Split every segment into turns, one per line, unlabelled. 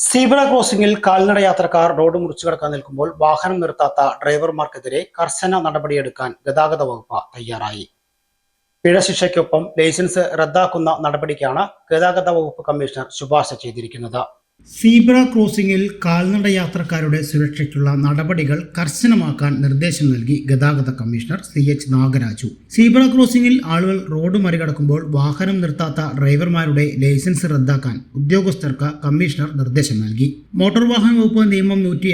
Zebra ക്രോസിംഗിൽ കാൽനട യാത്രക്കാർ road മുറിച്ചു കടക്കാൻ നിൽക്കുമ്പോൾ വാഹനം നിർത്താത്ത ഡ്രൈവർമാർക്കെതിരെ കർശന നടപടിയെടുക്കാൻ ഗതാഗത വകുപ്പ് തയ്യാറായി. പിഴ ശിക്ഷയ്ക്കൊപ്പം ലൈസൻസ് റദ്ദാക്കുന്ന നടപടിക്കാണ് ഗതാഗത വകുപ്പ് കമ്മീഷണർ ശുപാർശ ചെയ്തിരിക്കുന്നത്. സീബ്ര ക്രോസിംഗിൽ കാൽനട യാത്രക്കാരുടെ സുരക്ഷയ്ക്കുള്ള നടപടികൾ കർശനമാക്കാൻ നിർദ്ദേശം നൽകി ഗതാഗത commissioner C H Nagaraju. Zebra ക്രോസിംഗിൽ ആളുകൾ റോഡ് മറികടക്കുമ്പോൾ വാഹനം നിർത്താത്ത ഡ്രൈവർമാരുടെ ലൈസൻസ് റദ്ദാക്കാൻ ഉദ്യോഗസ്ഥർക്ക് കമ്മീഷണർ നിർദ്ദേശം നൽകി. മോട്ടോർ വാഹന വകുപ്പ് നിയമം നൂറ്റി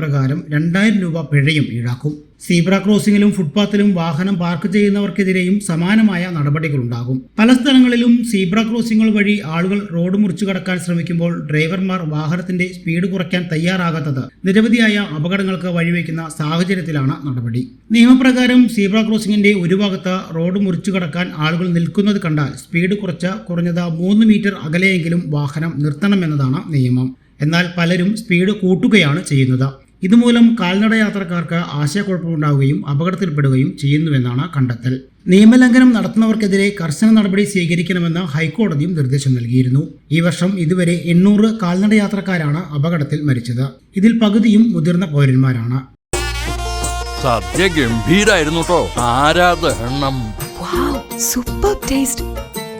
പ്രകാരം രണ്ടായിരം രൂപ പിഴയും ഈടാക്കും. സീബ്ര ക്രോസിംഗിലും ഫുട്പാത്തിലും വാഹനം പാർക്ക് ചെയ്യുന്നവർക്കെതിരെയും സമാനമായ നടപടികളുണ്ടാകും. പല സ്ഥലങ്ങളിലും സീബ്ര ക്രോസിംഗുകൾ വഴി ആളുകൾ റോഡ് മുറിച്ചു കടക്കാൻ ശ്രമിക്കുമ്പോൾ ഡ്രൈവർമാർ വാഹനത്തിന്റെ സ്പീഡ് കുറയ്ക്കാൻ തയ്യാറാകാത്തത് നിരവധിയായ അപകടങ്ങൾക്ക് വഴിവെക്കുന്ന സാഹചര്യത്തിലാണ് നടപടി. നിയമപ്രകാരം സീബ്ര ക്രോസിംഗിന്റെ ഒരു ഭാഗത്ത് റോഡ് മുറിച്ചു കടക്കാൻ ആളുകൾ നിൽക്കുന്നത് കണ്ടാൽ സ്പീഡ് കുറച്ച് കുറഞ്ഞത് മൂന്ന് മീറ്റർ അകലെയെങ്കിലും വാഹനം നിർത്തണമെന്നതാണ് നിയമം. എന്നാൽ പലരും സ്പീഡ് കൂട്ടുകയാണ് ചെയ്യുന്നത്. ഇതുമൂലം കാൽനട യാത്രക്കാർക്ക് ആശയക്കുഴപ്പമുണ്ടാവുകയും അപകടത്തിൽപ്പെടുകയും ചെയ്യുന്നുവെന്നാണ് കണ്ടെത്തൽ. നിയമലംഘനം നടത്തുന്നവർക്കെതിരെ കർശന നടപടി സ്വീകരിക്കണമെന്ന് ഹൈക്കോടതിയും നിർദ്ദേശം നൽകിയിരുന്നു. ഈ വർഷം ഇതുവരെ എണ്ണൂറ് കാൽനട യാത്രക്കാരാണ് അപകടത്തിൽ മരിച്ചത്. ഇതിൽ പകുതിയും മുതിർന്ന പൗരന്മാരാണ്.
സദ്യ ഗംഭീരായിരുന്നു കേട്ടോ ആരാധനം
വാവ് സൂപ്പർ ടേസ്റ്റ്.